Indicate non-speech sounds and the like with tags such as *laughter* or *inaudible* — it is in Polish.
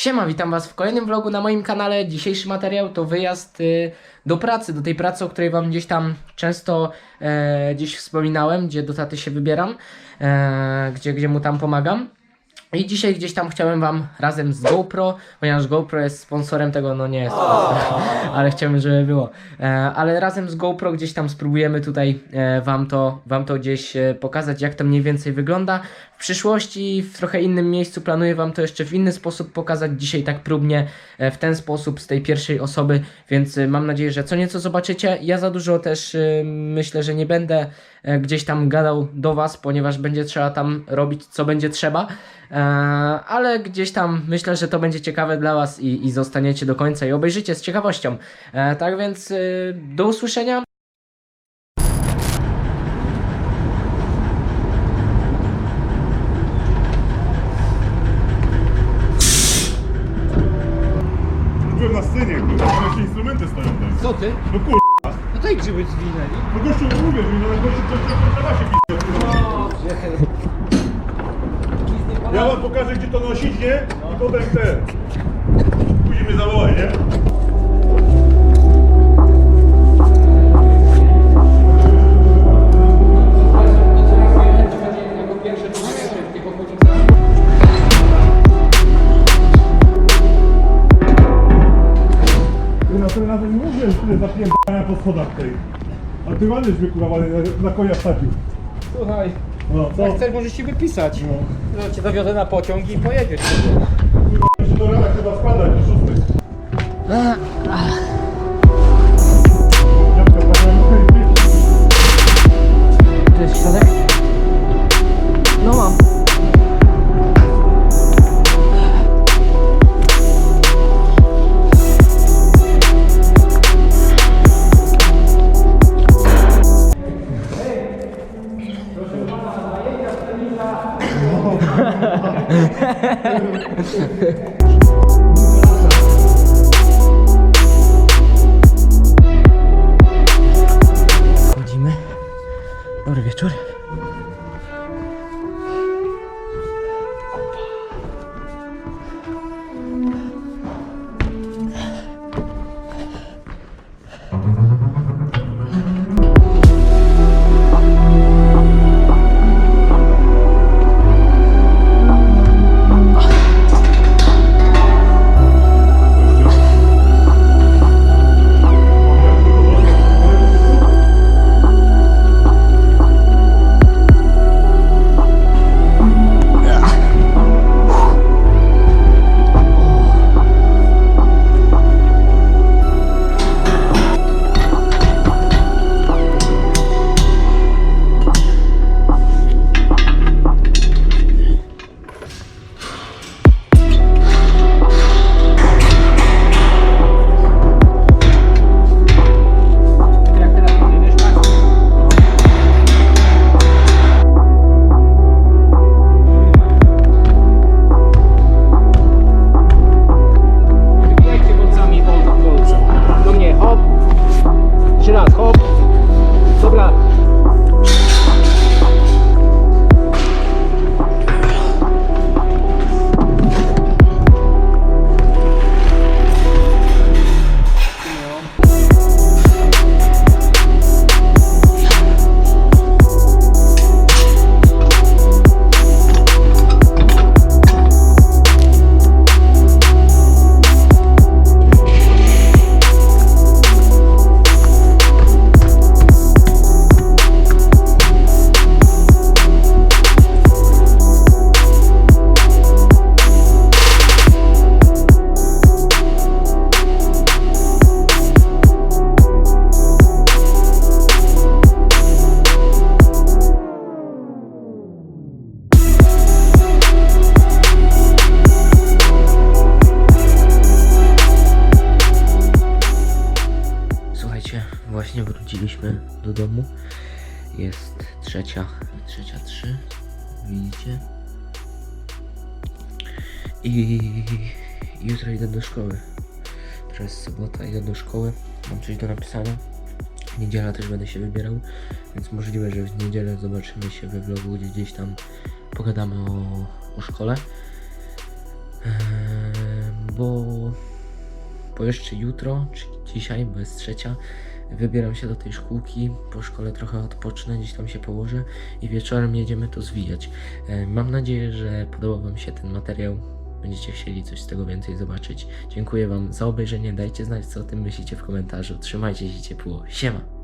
Siema, witam Was w kolejnym vlogu na moim kanale. Dzisiejszy materiał to wyjazd y, do pracy, do tej pracy, o której Wam gdzieś tam często e, gdzieś wspominałem, gdzie do taty się wybieram, e, gdzie, gdzie mu tam pomagam. I dzisiaj gdzieś tam chciałem Wam razem z GoPro, ponieważ GoPro jest sponsorem tego, no nie jest, *laughs* ale chciałbym, żeby było. E, ale razem z GoPro gdzieś tam spróbujemy tutaj e, Wam, to, wam to gdzieś e, pokazać, jak to mniej więcej wygląda. Przyszłości, w trochę innym miejscu planuję Wam to jeszcze w inny sposób pokazać. Dzisiaj tak próbnie, e, w ten sposób, z tej pierwszej osoby, więc e, mam nadzieję, że co nieco zobaczycie. Ja za dużo też e, myślę, że nie będę gdzieś tam gadał do Was, ponieważ będzie trzeba tam robić, co będzie trzeba. Ale gdzieś tam myślę, że to będzie ciekawe dla Was i, i zostaniecie do końca i obejrzycie z ciekawością. Tak więc do usłyszenia. Byłem na scenie, kurwa, jeszcze instrumenty stoją tam. Co ty? No kurwa, No daj grzyby zwinęli. no gościu, mówię, że no gościu coś na trawasie p***e, kurwa. Ja wam pokażę, gdzie to nosić, nie? I potem ten. Później mnie zawołaj, nie? Ty na ten razem nie mówiłem, że tyle zapierdania po schodach tej. A ty ładnie ładnie na, na konia wsadził. Słuchaj, No, co? jak chcesz możesz ci wypisać. No. cię dowiozę na pociąg i pojedziesz sobie. Kurwa, jeszcze do rana chyba spadać do szóstej. Właśnie wróciliśmy do domu. Jest trzecia, trzecia trzy, widzicie? I jutro idę do szkoły. Teraz sobota, idę do szkoły. Mam coś do napisania. Niedziela też będę się wybierał, więc możliwe, że w niedzielę zobaczymy się we vlogu, gdzie gdzieś tam pogadamy o, o szkole. Eee, bo, bo jeszcze jutro, czy dzisiaj, bo jest trzecia, wybieram się do tej szkółki, po szkole trochę odpocznę, gdzieś tam się położę i wieczorem jedziemy to zwijać. E, Mam nadzieję, że podobał Wam się ten materiał. Będziecie chcieli coś z tego więcej zobaczyć. Dziękuję Wam za obejrzenie. Dajcie znać, co o tym myślicie w komentarzu. Trzymajcie się ciepło. Siema!